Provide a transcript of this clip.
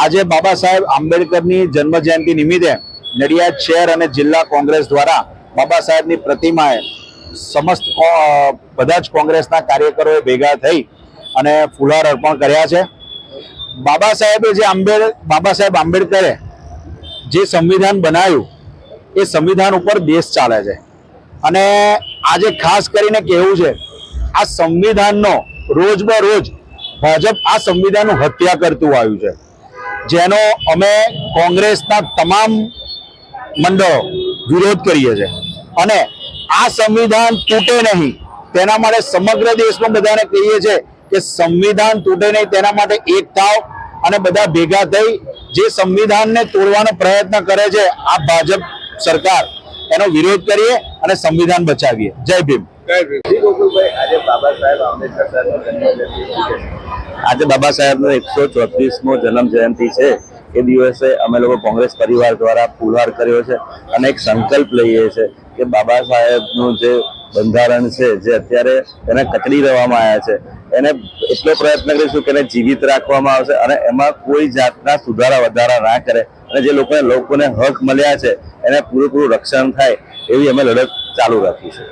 આજે બાબા સાહેબ આંબેડકરની જન્મ જયંતિ નિમિત્તે નડિયાદ શહેર અને જિલ્લા કોંગ્રેસ દ્વારા બાબા સાહેબની પ્રતિમાએ સમસ્ત બધા જ કોંગ્રેસના કાર્યકરોએ ભેગા થઈ અને ફુલહાર અર્પણ કર્યા છે. બાબા સાહેબે જે આંબેડ, બાબા સાહેબ આંબેડકરે જે સંવિધાન બનાવ્યું, એ સંવિધાન ઉપર દેશ ચાલે છે. અને આજે ખાસ કરીને કહેવું છે આ સંવિધાનનો રોજ રોજ ભાજપ આ સંવિધાનનું હત્યા કરતું આવ્યું છે. જેનો અમે કોંગ્રેસના તમામ મંડળો વિરોધ કરીએ છીએ. અને આ સંવિધાન તૂટે નહીં. તેના માટે સમગ્ર દેશમાં બધાને કહીએ છીએ કે સંવિધાન તૂટે નહીં. તેના માટે એક થાવ અને બધા ભેગા થઈ જે સંવિધાનને તોડવાનો પ્રયત્ન કરે છે આ ભાજપ સરકાર, એનો વિરોધ કરીએ અને સંવિધાન બચાવીએ. જય ભીમ. જય ગોકુલભાઈ આજે બાબા સાહેબ આંબેડકર સાહેબનો જન્મજયંતિ શું કહેશો આજે બાબા સાહેબનો એકસો ચોત્રીસમો જન્મ જયંતિ છે. એ દિવસે અમે લોકો કોંગ્રેસ પરિવાર દ્વારા પુરવાર કર્યો છે અને એક સંકલ્પ લઈએ છીએ કે બાબા સાહેબનું જે બંધારણ છે, જે અત્યારે એને કચડી દેવામાં આવ્યા છે, એને એટલો પ્રયત્ન કરીશું કે એને જીવિત રાખવામાં આવશે અને એમાં કોઈ જાતના સુધારા વધારા ના કરે અને જે લોકોને લોકોને હક મળ્યા છે, એને પૂરેપૂરું રક્ષણ થાય એવી અમે લડત ચાલુ રાખીશું.